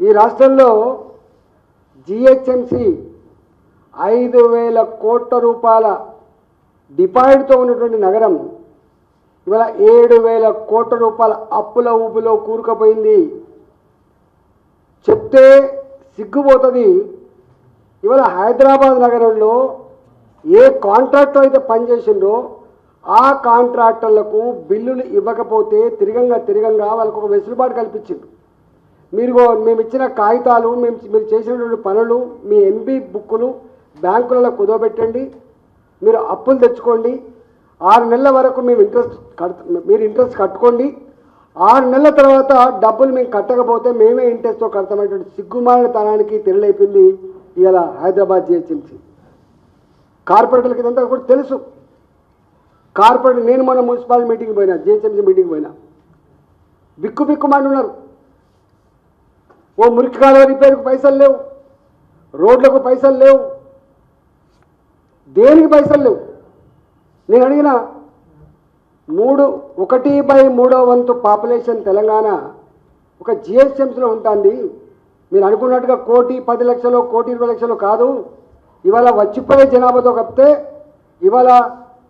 ఈ రాష్ట్రంలో జిహెచ్ఎంసి ఐదు వేల కోట్ల రూపాయల డిపాజిట్తో ఉన్నటువంటి నగరం ఇవాళ ఏడు వేల కోట్ల రూపాయల అప్పుల ఊపిలో కూరుకుపోయింది. చెప్తే సిగ్గుపోతుంది. ఇవాళ హైదరాబాద్ నగరంలో ఏ కాంట్రాక్టర్ అయితే పనిచేసిండో ఆ కాంట్రాక్టర్లకు బిల్లులు ఇవ్వకపోతే తిరగంగా తిరగంగా వాళ్ళకు ఒక వెసులుబాటు కల్పించింది. మీరు మేము ఇచ్చిన కాగితాలు మేము మీరు చేసినటువంటి పనులు మీ ఎంబీ బుక్కులు బ్యాంకులలో కుదవబెట్టండి. మీరు అప్పులు తెచ్చుకోండి. ఆరు నెలల వరకు మేము ఇంట్రెస్ట్ కట్ మీరు ఇంట్రెస్ట్ కట్టుకోండి. ఆరు నెలల తర్వాత డబ్బులు మేము కట్టకపోతే మేమే ఇంట్రెస్ట్తో కడతామనేటువంటి సిగ్గుమాలిన తనానికి తెరలైపోయింది ఇలా హైదరాబాద్ జిహెచ్ఎంసీ. కార్పొరేటర్లకి ఇదంతా కూడా తెలుసు. కార్పొరేటర్ నేను మొన్న మున్సిపాలిటీ మీటింగ్ పోయినా జిహెచ్ఎంసీ మీటింగ్ పోయినా. బిక్కు బిక్కుమంటున్నారు. ఓ మురికి కాలువ రిపేర్కి పైసలు లేవు. రోడ్లకు పైసలు లేవు. దేనికి పైసలు లేవు? నేను అడిగిన మూడు ఒకటి బై మూడో వంతు పాపులేషన్ తెలంగాణ ఒక జిహెచ్ఎంసీలో ఉంటుంది. మీరు అనుకున్నట్టుగా కోటి పది లక్షలు కోటి ఇరవై లక్షలు కాదు. ఇవాళ వచ్చిపోయే జనాభాతో కప్పితే ఇవాళ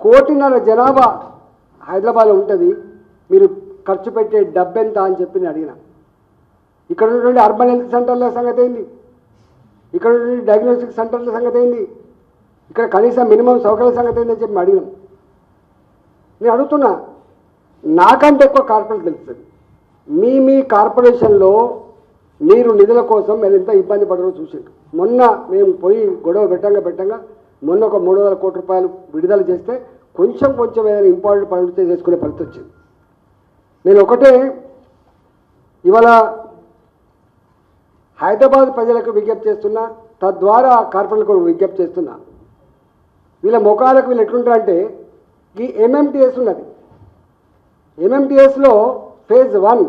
కోటిన్నర జనాభా హైదరాబాద్లో ఉంటుంది. మీరు ఖర్చు పెట్టే డబ్బెంత అని చెప్పి నేను అడిగిన. ఇక్కడ ఉన్నటువంటి అర్బన్ హెల్త్ సెంటర్ల సంగతి ఏంది? ఇక్కడ ఉన్నటువంటి డయాగ్నోస్టిక్ సెంటర్ల సంగతి ఏంది? ఇక్కడ కనీసం మినిమం సౌకర్యాల సంగతి ఏందని చెప్పి అడిగాను. నేను అడుగుతున్నా నాకంటే ఎక్కువ కార్పొరేట్ తెలుస్తుంది. మీ మీ కార్పొరేషన్లో మీరు నిధుల కోసం మీరు ఎంత ఇబ్బంది పడరో చూసిండు మొన్న మేము పోయి గొడవ పెట్టంగా పెట్టంగా మొన్న ఒక మూడు వందల కోట్ల రూపాయలు విడుదల చేస్తే కొంచెం కొంచెం ఏదైనా ఇంపార్టెంట్ పనులు చేసుకునే పరిస్థితి వచ్చింది. నేను ఒకటే ఇవాళ హైదరాబాద్ ప్రజలకు విజ్ఞప్తి చేస్తున్నా తద్వారా కార్పొరేట్లకు విజ్ఞప్తి చేస్తున్నా. వీళ్ళ ముఖాలకు వీళ్ళు ఎట్లుంటారంటే ఈ ఎంఎంటీఎస్ ఉన్నది. ఎంఎంటీఎస్లో ఫేజ్ వన్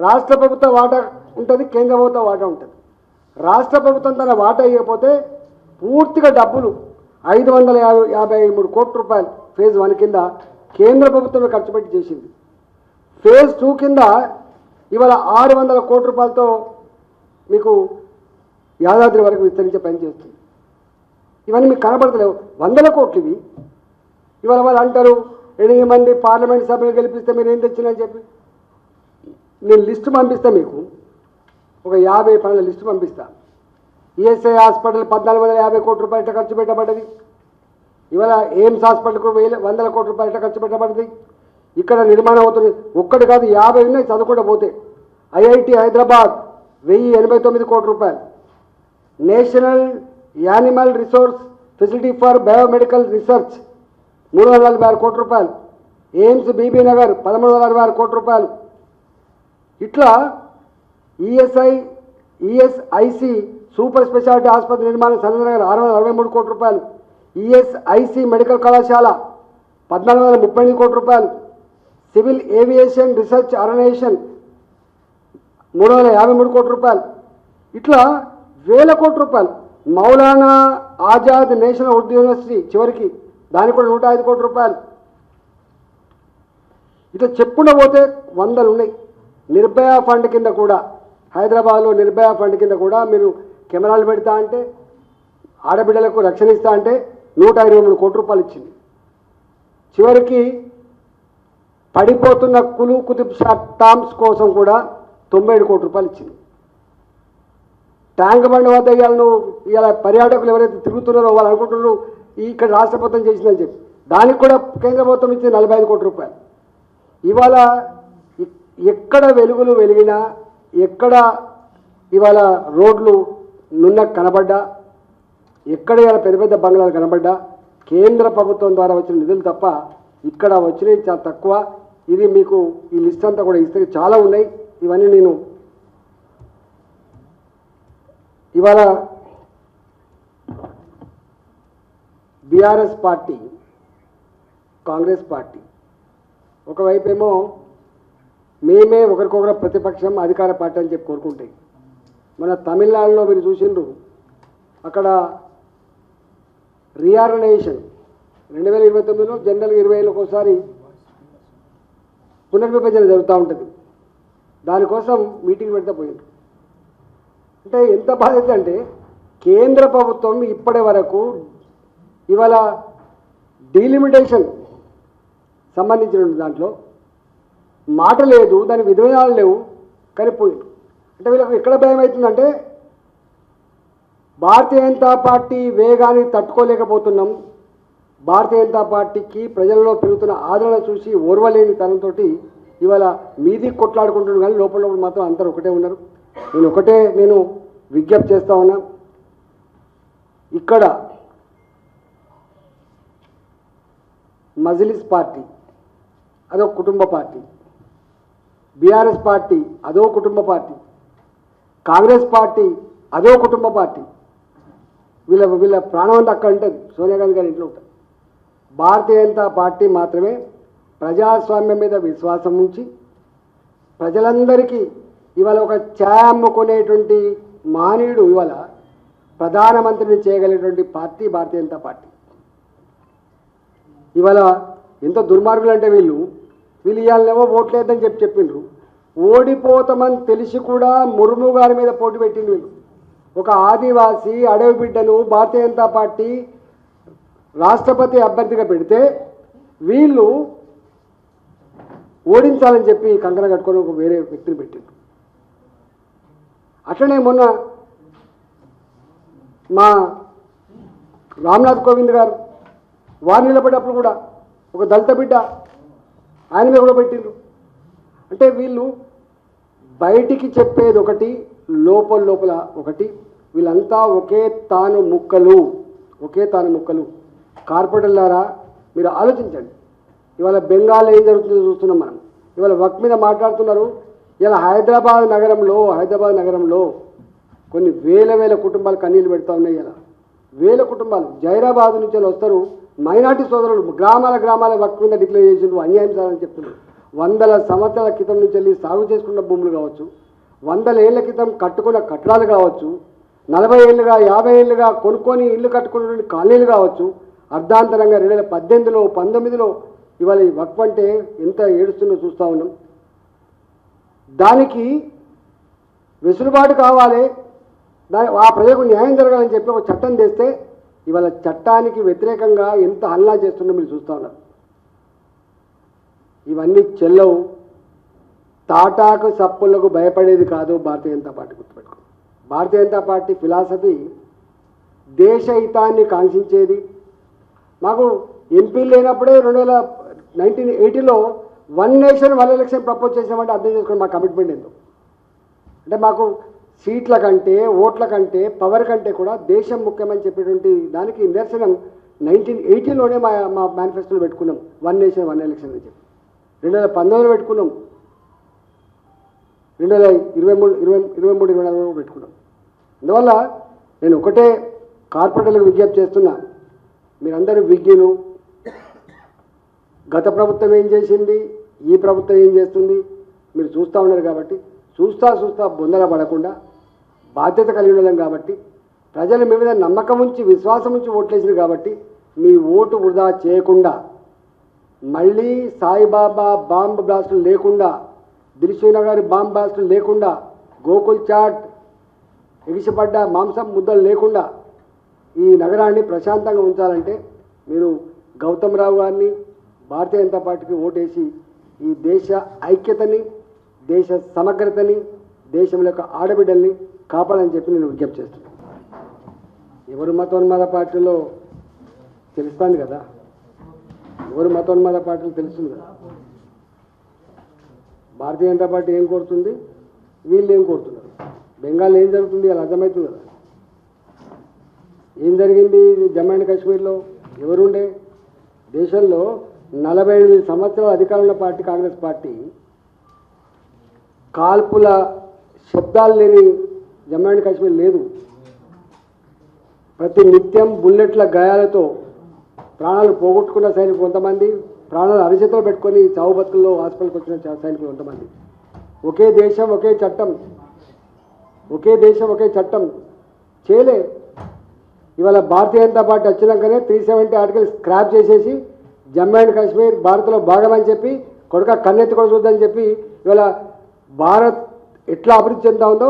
రాష్ట్ర ప్రభుత్వ వాటా ఉంటుంది కేంద్ర ప్రభుత్వ వాటా ఉంటుంది. రాష్ట్ర ప్రభుత్వం తన వాటా ఇవ్వకపోతే పూర్తిగా డబ్బులు ఐదు వందల యాభై యాభై మూడు కోట్ల రూపాయలు ఫేజ్ వన్ కింద కేంద్ర ప్రభుత్వమే ఖర్చు పెట్టి చేసింది. ఫేజ్ టూ కింద ఇవాళ ఆరు వందల కోట్ల రూపాయలతో మీకు యాదాద్రి వరకు విస్తరించే పని చేస్తుంది. ఇవన్నీ మీకు కనబడతలేవు. వందల కోట్లు ఇవి ఇవాళ వాళ్ళు అంటారు ఎనిమిది మంది పార్లమెంట్ సభ్యులు గెలిపిస్తే మీరు ఏం తెచ్చినని చెప్పి. నేను లిస్టు పంపిస్తా మీకు. ఒక యాభై పనుల లిస్టు పంపిస్తా. ఈఎస్ఐ హాస్పిటల్ పద్నాలుగు వందల యాభై కోట్ల రూపాయలు ఖర్చు పెట్టబడ్డది? ఇవాళ ఎయిమ్స్ హాస్పిటల్కు వేల వందల కోట్ల రూపాయలు ఖర్చు పెట్టబడ్డది? ఇక్కడ నిర్మాణం అవుతుంది. ఒక్కటి కాదు యాభై ఉన్నాయి చదువుకుంటూ పోతే. ఐఐటి హైదరాబాద్. వెయ్యి ఎనభై తొమ్మిది కోట్ల రూపాయలు. National animal resource facility for biomedical research మూడు వందల నలభై ఆరు కోట్ల రూపాయలు. ఎయిమ్స్ బీబీ నగర్ పదమూడు వందల అరవై ఆరు కోట్ల రూపాయలు. ఇట్లా ఈఎస్ఐ ఈఎస్ఐసి సూపర్ స్పెషాలిటీ ఆసుపత్రి నిర్మాణం సందనగర్ ఆరు వందల అరవై మూడు కోట్ల రూపాయలు. ఈఎస్ఐసి మెడికల్ కళాశాల పద్నాలుగు వందల ముప్పై ఎనిమిది కోట్ల రూపాయలు. సివిల్ ఏవియేషన్ రీసెర్చ్ ఆర్గనైజేషన్ మూడు వందల యాభై మూడు కోట్ల రూపాయలు. ఇట్లా వేల కోట్ల రూపాయలు. మౌలానా ఆజాద్ నేషనల్ ఉర్దూ యూనివర్సిటీ చివరికి దానికి కూడా నూట ఐదు కోట్ల రూపాయలు. ఇట్లా చెప్పుకుండా పోతే వందలు ఉన్నాయి నిర్భయ ఫండ్ కింద కూడా హైదరాబాద్లో నిర్భయ ఫండ్ కింద కూడా మీరు కెమెరాలు పెడతా అంటే ఆడబిడ్డలకు రక్షణ ఇస్తా అంటే నూట ఇరవై మూడు కోట్ల రూపాయలు ఇచ్చింది. చివరికి పడిపోతున్న కులు కుతుబ్ షా టామ్స్ కోసం కూడా తొంభై ఏడు కోట్ల రూపాయలు ఇచ్చింది. ట్యాంక్ బండ్ వద్ద ఇవాళ నువ్వు ఇవాళ పర్యాటకులు ఎవరైతే తిరుగుతున్నారో వాళ్ళు అనుకుంటున్నారు ఇక్కడ రాష్ట్ర ప్రభుత్వం చేసిందని చెప్పి. దానికి కూడా కేంద్ర ప్రభుత్వం ఇచ్చింది నలభై ఐదు కోట్ల రూపాయలు. ఇవాళ ఎక్కడ వెలుగులు వెలిగినా ఎక్కడ ఇవాళ రోడ్లు నున్న కనబడ్డా ఎక్కడ ఇవాళ పెద్ద పెద్ద బంగ్లాలు కనబడ్డా కేంద్ర ప్రభుత్వం ద్వారా వచ్చిన నిధులు తప్ప ఇక్కడ వచ్చినవి చాలా తక్కువ. ఇది మీకు ఈ లిస్ట్ అంతా కూడా ఇస్తే చాలా ఉన్నాయి. ఇవన్నీ నేను ఇవాళ బీఆర్ఎస్ పార్టీ కాంగ్రెస్ పార్టీ ఒకవైపు ఏమో మేమే ఒకరికొకరు ప్రతిపక్షం అధికార పార్టీ అని చెప్పి కోరుకుంటాయి మన తమిళనాడులో మీరు చూసిండ్రు అక్కడ రీఆర్గనైజేషన్ రెండు వేల ఇరవై తొమ్మిదిలో జనరల్గా ఇరవై ఏళ్ళకి ఒకసారి పునర్విభజన జరుగుతూ ఉంటుంది. దానికోసం మీటింగ్ పెడితే పోయింది అంటే ఎంత బాధ్యత అంటే కేంద్ర ప్రభుత్వం ఇప్పటి వరకు ఇవాళ డీలిమిటేషన్ సంబంధించిన దాంట్లో మాట లేదు దాని విధానాలు లేవు కానీ పోయింది అంటే వీళ్ళకి ఎక్కడ భయం అవుతుందంటే భారతీయ జనతా పార్టీ వేగాన్ని తట్టుకోలేకపోతున్నాం. భారతీయ జనతా పార్టీకి ప్రజలలో పెరుగుతున్న ఆదరణ చూసి ఓర్వలేని తనంతో ఇవాళ మీది కొట్లాడుకుంటున్నాను కానీ లోపల లోపల మాత్రం అందరూ ఒకటే ఉన్నారు. నేను ఒకటే నేను విజ్ఞప్తి చేస్తా ఉన్నా. ఇక్కడ మజిలిస్ పార్టీ అదొక కుటుంబ పార్టీ బీఆర్ఎస్ పార్టీ అదో కుటుంబ పార్టీ కాంగ్రెస్ పార్టీ అదో కుటుంబ పార్టీ. వీళ్ళ వీళ్ళ ప్రాణం అంతా అక్కడ ఉంటుంది. సోనియా గాంధీ గారి ఇంట్లో ఉంటుంది భారతీయ జనతా పార్టీ మాత్రమే ప్రజాస్వామ్యం మీద విశ్వాసం ఉంచి ప్రజలందరికీ ఇవాళ ఒక ఛాయ అమ్ముకునేటువంటి మానవుడు ఇవాళ ప్రధానమంత్రిని చేయగలిగినటువంటి పార్టీ భారతీయ జనతా పార్టీ. ఇవాళ ఎంత దుర్మార్గులు అంటే వీళ్ళు వీళ్ళు ఇవాళనేమో ఓట్లేదని చెప్పి చెప్పిండ్రు. ఓడిపోతామని తెలిసి కూడా ముర్ము గారి మీద పోటీ పెట్టింది వీళ్ళు. ఒక ఆదివాసి అడవి బిడ్డను భారతీయ జనతా పార్టీ రాష్ట్రపతి అభ్యర్థిగా పెడితే వీళ్ళు ఓడించాలని చెప్పి కంకణ కట్టుకొని ఒక వేరే వ్యక్తిని పెట్టిండ్రు అట్లనే మొన్న మా రామ్నాథ్ కోవింద్ గారు వారు నిలబడేటప్పుడు కూడా ఒక దళిత బిడ్డ ఆయన మీద కూడా పెట్టిండ్రు. అంటే వీళ్ళు బయటికి చెప్పేది ఒకటి లోపల లోపల ఒకటి. వీళ్ళంతా ఒకే తాను ముక్కలు ఒకే తాను ముక్కలు. కార్పొరేటర్లారా మీరు ఆలోచించండి. ఇవాళ బెంగాల్ ఏం జరుగుతుందో చూస్తున్నాం మనం. ఇవాళ వర్క్ మీద మాట్లాడుతున్నారు. ఇలా హైదరాబాద్ నగరంలో హైదరాబాద్ నగరంలో కొన్ని వేల వేల కుటుంబాలు కన్నీళ్ళు పెడతా ఉన్నాయి ఇలా వేల కుటుంబాలు. జైరాబాద్ నుంచి వాళ్ళు వస్తారు. మైనార్టీ సోదరులు గ్రామాల గ్రామాల వర్క్ మీద డిక్లేర్ చేసిండ్రు. అన్యాయం సారని చెప్తున్నారు. వందల సంవత్సరాల క్రితం నుంచి వెళ్ళి సాగు చేసుకున్న భూములు కావచ్చు. వందల ఏళ్ళ క్రితం కట్టుకున్న కట్టడాలు కావచ్చు. నలభై ఏళ్ళుగా యాభై ఏళ్ళుగా కొనుక్కొని ఇల్లు కట్టుకున్నటువంటి కాలనీలు కావచ్చు. అర్ధాంతరంగా రెండు వేల పద్దెనిమిదిలో పంతొమ్మిదిలో ఇవాళ ఈ వక్ఫ్ అంటే ఎంత ఏడుస్తుందో చూస్తూ ఉన్నాం. దానికి వెసులుబాటు కావాలి. దాని ఆ ప్రజలకు న్యాయం జరగాలని చెప్పి ఒక చట్టం తెస్తే ఇవాళ చట్టానికి వ్యతిరేకంగా ఎంత హల్లా చేస్తుందో మీరు చూస్తూ ఉన్నారు. ఇవన్నీ చెల్లవు. తాటాకు సప్పులకు భయపడేది కాదు భారతీయ జనతా పార్టీ గుర్తుపెట్టుకో. భారతీయ జనతా పార్టీ ఫిలాసఫీ దేశ హితాన్ని కాంక్షించేది. మాకు ఎంపీలు లేనప్పుడే రెండు వేల nineteen ఎయిటీలో one nation one election propose చేసామంటే అర్థం చేసుకుని మా కమిట్మెంట్ ఏందో. అంటే మాకు సీట్ల కంటే ఓట్ల కంటే పవర్ కంటే కూడా దేశం ముఖ్యమని చెప్పేటువంటి దానికి నిదర్శనం నైన్టీన్ ఎయిటీలోనే మా మా మేనిఫెస్టోలో పెట్టుకున్నాం. వన్ నేషన్ వన్ ఎలక్షన్ అని చెప్పి. రెండు వేల పంతొమ్మిదిలో పెట్టుకున్నాం. రెండు వేల ఇరవై మూడు ఇరవై ఇరవై మూడు ఇరవై నాలుగులో పెట్టుకున్నాం. అందువల్ల నేను ఒకటే కార్పొరేటర్లకు విజ్ఞప్తి చేస్తున్నా. మీరందరూ విజ్ఞులు గత ప్రభుత్వం ఏం చేసింది? ఈ ప్రభుత్వం ఏం చేస్తుంది? మీరు చూస్తూ ఉన్నారు కాబట్టి చూస్తా చూస్తా బొందల పడకుండా బాధ్యత కలిగి ఉండడం కాబట్టి ప్రజలు మీ మీద నమ్మకం ఉంచి విశ్వాసం ఉంచి ఓట్లేసింది కాబట్టి మీ ఓటు వృధా చేయకుండా మళ్ళీ సాయిబాబా బాంబ్ బ్లాస్టులు లేకుండా దిల్సునా గారి బాంబ్ బ్లాస్టులు లేకుండా గోకుల్ చాట్ ఎగిసిపడ్డ మాంసం ముద్దలు లేకుండా ఈ నగరాన్ని ప్రశాంతంగా ఉంచాలంటే మీరు గౌతమ్ రావు గారిని భారతీయ జనతా పార్టీకి ఓటేసి ఈ దేశ ఐక్యతని దేశ సమగ్రతని దేశంలో యొక్క ఆడబిడ్డల్ని కాపాడని చెప్పి నేను విజ్ఞప్తి చేస్తున్నాను. ఎవరు మతోన్మాద పార్టీలో తెలుస్తుంది కదా? ఎవరు మతోన్మాద పార్టీలు తెలుస్తుంది కదా? భారతీయ జనతా పార్టీ ఏం కోరుతుంది? వీళ్ళు ఏం కోరుతున్నారు? బెంగాల్ ఏం జరుగుతుంది? అలా అర్థమవుతుంది కదా. ఏం జరిగింది? జమ్మూ అండ్ కాశ్మీర్లో ఎవరుండే? దేశంలో నలభై ఎనిమిది సంవత్సరాల అధికారంలో పార్టీ కాంగ్రెస్ పార్టీ కాల్పుల శబ్దాలు లేని జమ్మూ అండ్ కాశ్మీర్ లేదు. ప్రతి నిత్యం బుల్లెట్ల గాయాలతో ప్రాణాలు పోగొట్టుకున్న సైనికులు కొంతమంది ప్రాణాలు అరిచేతిలో పెట్టుకొని చావు బతుకుల్లో హాస్పిటల్కి వచ్చిన సైనికులు కొంతమంది. ఒకే దేశం ఒకే చట్టం ఒకే దేశం ఒకే చట్టం చేయలే. ఇవాళ భారతీయ జనతా పార్టీ వచ్చినాకనే త్రీ సెవెంటీ ఆర్టికల్ స్క్రాప్ చేసేసి జమ్మూ అండ్ కాశ్మీర్ భారత్లో భాగమని చెప్పి కొడుక కన్నెత్తి కూడా చూద్దని చెప్పి ఇవాళ భారత్ ఎట్లా అభివృద్ధి చెందుతా ఉందో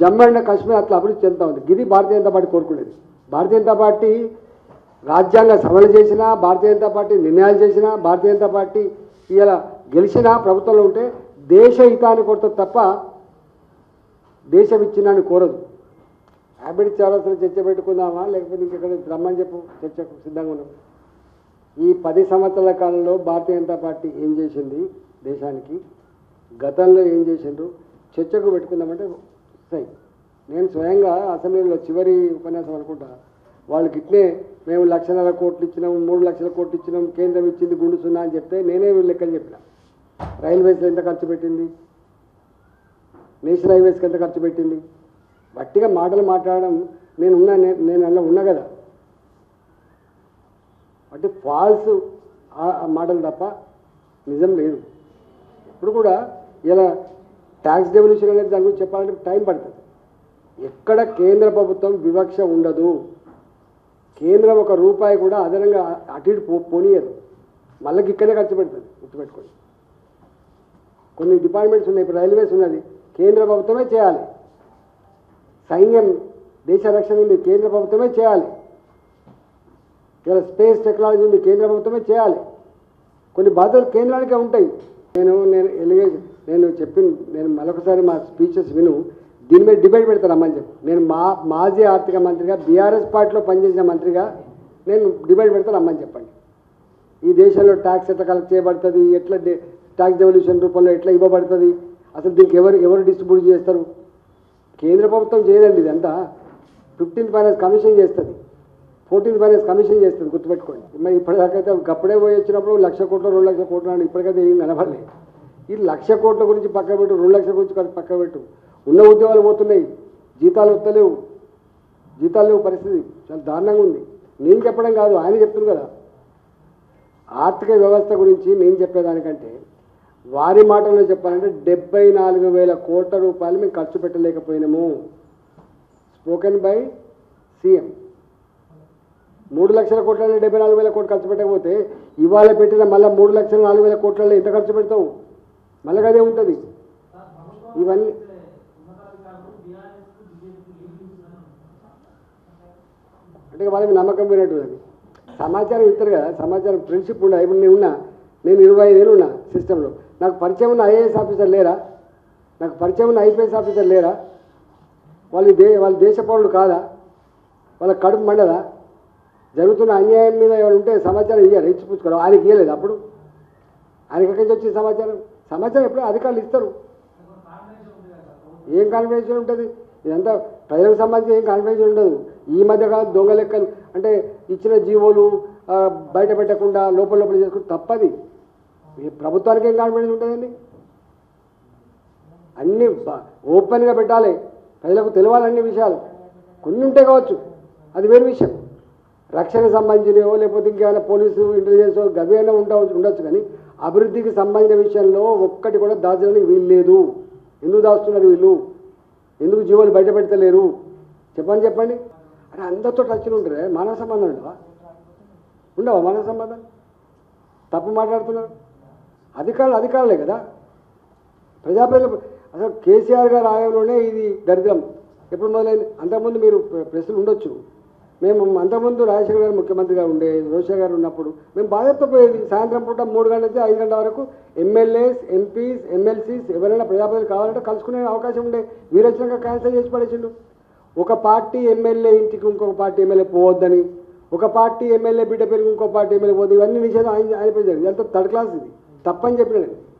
జమ్మూ అండ్ కాశ్మీర్ అట్లా అభివృద్ధి చెందుతా ఉంది. ఇది భారతీయ జనతా పార్టీ కోరుకునేది. భారతీయ జనతా పార్టీ రాజ్యాంగ సభలు చేసినా భారతీయ జనతా పార్టీ నిర్ణయాలు చేసినా భారతీయ జనతా పార్టీ ఇలా గెలిచినా ప్రభుత్వంలో ఉంటే దేశ హితాన్ని కొడుతుంది తప్ప దేశం ఇచ్చినాన్ని కోరదు. హ్యాబిట్ చౌరస్లో చర్చ పెట్టుకుందామా? లేకపోతే ఇంకెక్కడ రమ్మని చెప్పు చర్చకు సిద్ధంగా ఉన్నాం. ఈ పది సంవత్సరాల కాలంలో భారతీయ జనతా పార్టీ ఏం చేసింది దేశానికి? గతంలో ఏం చేసిండ్రు? చర్చకు పెట్టుకుందామంటే సై నేను స్వయంగా అసెంబ్లీలో చివరి ఉపన్యాసం అనుకుంటా. వాళ్ళకి ఇట్లే మేము లక్షన్నర కోట్లు ఇచ్చినాం మూడు లక్షల కోట్లు ఇచ్చినాం కేంద్రం ఇచ్చింది గుండు సున్నా అని చెప్తే నేనే లెక్కలు చెప్పిన. రైల్వేస్లో ఎంత ఖర్చు పెట్టింది? నేషనల్ హైవేస్కి ఎంత ఖర్చు పెట్టింది? గట్టిగా మాటలు మాట్లాడడం నేను ఉన్నా నేను అలా ఉన్నా కదా. అంటే ఫాల్స్ మాటలు తప్ప నిజం లేదు. ఇప్పుడు కూడా ఇలా ట్యాక్స్ డెవల్యూషన్ అనేది దాని గురించి చెప్పాలంటే టైం పడుతుంది. ఎక్కడ కేంద్ర ప్రభుత్వం వివక్ష ఉండదు. కేంద్రం ఒక రూపాయి కూడా అదనంగా అటు ఇటు పో పోనీయదు. మళ్ళీ ఇక్కడే ఖర్చు పెడుతుంది గుర్తుపెట్టుకోండి. కొన్ని డిపార్ట్మెంట్స్ ఉన్నాయి ఇప్పుడు రైల్వేస్ ఉన్నది కేంద్ర ప్రభుత్వమే చేయాలి. సైన్యం దేశ రక్షణ ఉంది కేంద్ర ప్రభుత్వమే చేయాలి. ఇలా స్పేస్ టెక్నాలజీని కేంద్ర ప్రభుత్వమే చేయాలి. కొన్ని బాధ్యతలు కేంద్రానికే ఉంటాయి. నేను నేను ఎలిగేషన్ నేను చెప్పిన నేను మరొకసారి మా స్పీచెస్ విను. దీని మీద డిబేట్ పెడతాను అమ్మని నేను మా మాజీ ఆర్థిక మంత్రిగా బీఆర్ఎస్ పార్టీలో పనిచేసిన మంత్రిగా నేను డిబేట్ పెడతానమ్మని చెప్పండి. ఈ దేశంలో ట్యాక్స్ ఎట్లా కలెక్ట్ చేయబడుతుంది? ఎట్లా ట్యాక్స్ డెవల్యూషన్ రూపంలో ఎట్లా ఇవ్వబడుతుంది? అసలు దీనికి ఎవరు ఎవరు డిస్ట్రిబ్యూట్ చేస్తారు? కేంద్ర ప్రభుత్వం చేయదండి ఇదంతా. ఫిఫ్టీన్త్ ఫైనాన్స్ కమిషన్ చేస్తుంది. ఫోర్టీన్త్ ఫైనాన్స్ కమిషన్ చేస్తుంది గుర్తుపెట్టుకోండి. మరి ఇప్పటిదాకైతే గప్పుడే పోయి వచ్చినప్పుడు లక్ష కోట్లు రెండు లక్షల కోట్లు అని ఇప్పటికైతే ఏం కనబడలేదు. ఈ లక్ష కోట్ల గురించి పక్క పెట్టు రెండు లక్షల గురించి పక్క పెట్టు. ఉన్న ఉద్యోగాలు పోతున్నాయి. జీతాలు వస్తలేవు. జీతాలు లేవు పరిస్థితి. చాలా దారుణంగా ఉంది. నేను చెప్పడం కాదు ఆయన చెప్తుంది కదా. ఆర్థిక వ్యవస్థ గురించి నేను చెప్పేదానికంటే వారి మాటల్లో చెప్పాలంటే డెబ్బై నాలుగు వేల కోట్ల రూపాయలు మేము ఖర్చు పెట్టలేకపోయినాము. స్పోకెన్ బై సీఎం మూడు లక్షల కోట్లలో డెబ్బై నాలుగు వేల కోట్లు ఖర్చు పెట్టకపోతే ఇవాళ పెట్టిన మళ్ళీ మూడు లక్షల నాలుగు వేల కోట్లలో ఎంత ఖర్చు పెడతావు? మళ్ళీ అదే ఉంటుంది. ఇవన్నీ అంటే వాళ్ళకి నమ్మకం పోయినట్టు అది. సమాచారం ఇస్తారు కదా సమాచారం ఫ్రెండ్షిప్ ఉండాలి ఇప్పుడు నేను ఉన్నా నేను ఇరవై ఐదేళ్ళు ఉన్నా సిస్టంలో. నాకు పరిచయం ఉన్న ఐఏఎస్ ఆఫీసర్ లేరా? నాకు పరిచయం ఉన్న ఐపీఎస్ ఆఫీసర్ లేరా? వాళ్ళు దే వాళ్ళ దేశ పౌరులు కాదా? వాళ్ళ కడుపు మండదా? జరుగుతున్న అన్యాయం మీద ఎవరు ఉంటే సమాచారం ఇవ్వాలి ఇచ్చిపుచ్చుకోవడం ఆయనకి ఇవ్వలేదు అప్పుడు. ఆయనకి ఎక్కడి నుంచి వచ్చింది సమాచారం? సమాచారం ఎప్పుడో అధికారులు ఇస్తారు. ఏం కాన్ఫిడెన్షియల్ ఉంటుంది? ఇదంతా ప్రజలకు సంబంధించి ఏం కాన్ఫిడెన్షియల్ ఉండదు. ఈ మధ్య కాదు దొంగ లెక్కలు అంటే ఇచ్చిన జీవోలు బయట పెట్టకుండా లోపల లోపల చేసుకుంటే తప్పది. ప్రభుత్వానికి ఏం కాన్ఫిడెన్స్ ఉంటుందండి? అన్ని ఓపెన్గా పెట్టాలి. ప్రజలకు తెలియాలన్ని విషయాలు. కొన్ని ఉంటే కావచ్చు. అది వేరు విషయం. రక్షణ సంబంధించినవో లేకపోతే ఇంకేమైనా పోలీసు ఇంటెలిజెన్స్ గవేనా అయినా ఉండొచ్చు కానీ అభివృద్ధికి సంబంధించిన విషయంలో ఒక్కటి కూడా దాచడానికి వీలు లేదు. ఎందుకు దాస్తున్నారు వీళ్ళు? ఎందుకు జీవోలు బయట పెడతలేరు చెప్పండి చెప్పండి. అంటే అందరితో టచ్లు ఉంటారే మానవ సంబంధం ఉండవా ఉండవా మానవ సంబంధం? తప్పు మాట్లాడుతున్నారు? అధికారులు అధికారులే కదా. ప్రజాప్రతినిధులు అసలు కేసీఆర్ గారు ఆయంలోనే ఇది దరిద్రం. ఎప్పుడు మొదలైంది? అంతకుముందు మీరు ప్రశ్నలు ఉండొచ్చు. మేము అంతకుముందు రాజశేఖర్ గారు ముఖ్యమంత్రిగా ఉండే రోషా గారు ఉన్నప్పుడు మేము బాధ్యత పోయేది సాయంత్రం పూట మూడు గంటల నుంచి ఐదు గంటల వరకు ఎమ్మెల్యేస్ ఎంపీస్ ఎమ్మెల్సీస్ ఎవరైనా ప్రజాప్రతినిధులు కావాలంటే కలుసుకునే అవకాశం ఉండే. మీరు వచ్చినాక క్యాన్సిల్ చేసి పడేసిండు. ఒక పార్టీ ఎమ్మెల్యే ఇంటికి ఇంకొక పార్టీ ఎమ్మెల్యే పోవద్దని ఒక పార్టీ ఎమ్మెల్యే బిడ్డ పెరిగి ఇంకో పార్టీ ఎమ్మెల్యే పోవద్దు ఇవన్నీ నిషేధం ఆయన ఆయన జరిగింది. ఇదంతా థర్డ్ క్లాస్ ఇది. తప్పని చెప్పినాడు